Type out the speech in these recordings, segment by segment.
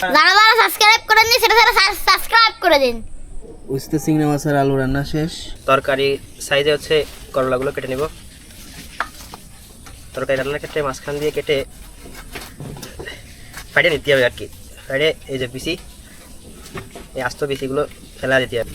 যারা যারা সাবস্ক্রাইব করেননি সেটা সেটা সাবস্ক্রাইব করে দিন। উস্তে চিংড়ি মাছের আলু রান্না শেষ। তরকারি সাইজে হচ্ছে করলাগুলো কেটে নিব। তরকারি রান্নার ক্ষেত্রে মাঝখান দিয়ে কেটে ফাইডে নিতে হবে আর কি। ফাইডে এই যে বিসি এই আস্ত বিসিগুলো ফেলা দিতে হবে।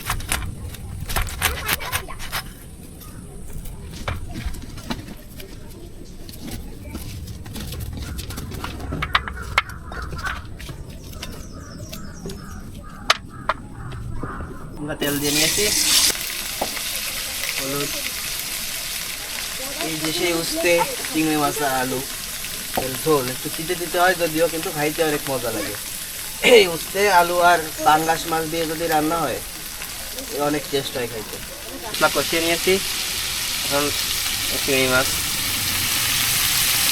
আমরা তেল দিয়ে নিয়েছি। হলুদ। এই যে সেই উস্তে চিংড়ি মাছের আলু। এর ঝোল। একটু চিটে দিতে হয় যদিও, কিন্তু খাইতে অনেক মজা লাগে। এই উস্তে, আলু আর পাঙ্গাস মাছ দিয়ে যদি রান্না হয় অনেক টেস্ট হয় খাইতে। মশলা কষিয়ে নিয়েছি। এখন চিংড়ি মাছ,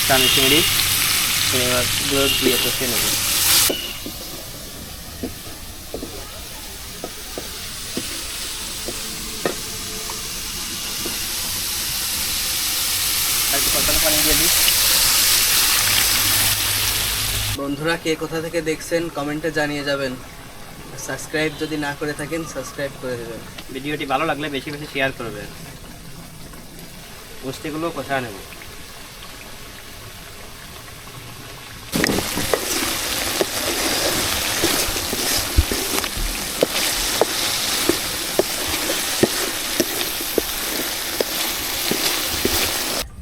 চান চিংড়ি চিংড়ি মাছগুলো দিয়ে কষিয়ে নেব। আর পানি দিয়ে দিই বন্ধুরা, কে কোথা থেকে দেখছেন কমেন্টে জানিয়ে যাবেন। সাবস্ক্রাইব যদি না করে থাকেন সাবস্ক্রাইব করে দেবেন। ভিডিওটি ভালো লাগলে বেশি বেশি শেয়ার করবেন বস্তিগুলো কোথায় নেব?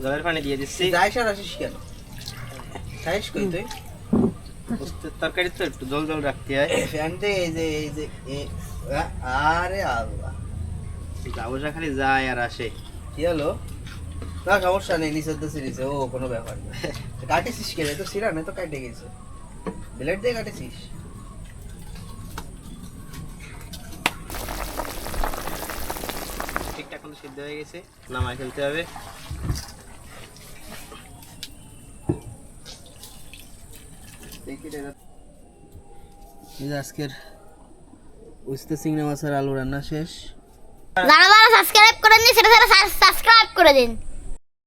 জলের পানি দিয়ে দিচ্ছি। যাইস আর আসিস কেন? খাইস কই তুই? তরকারি তো একটু জল জল রাখতে হয়। ফ্যানতে এই যে এই যে আরে আল্লাহ। জাবুসা খালি যায় আর আসে। কি হলো? না সমস্যা নেই নিচে তো সিরিজে ও কোনো ব্যাপার না। কাটেছিস কে? তো সিরা না তো কাটে গেছে। ব্লেড দিয়ে কাটেছিস? ঠিকঠাক মতো সিদ্ধ হয়ে গেছে নামায় ফেলতে হবে এই যে আজকের উস্তে চিংড়ি মাছের আলু রান্না শেষ। যারা যারা সাবস্ক্রাইব করেননি সেটা সেটা সাবস্ক্রাইব করে দিন।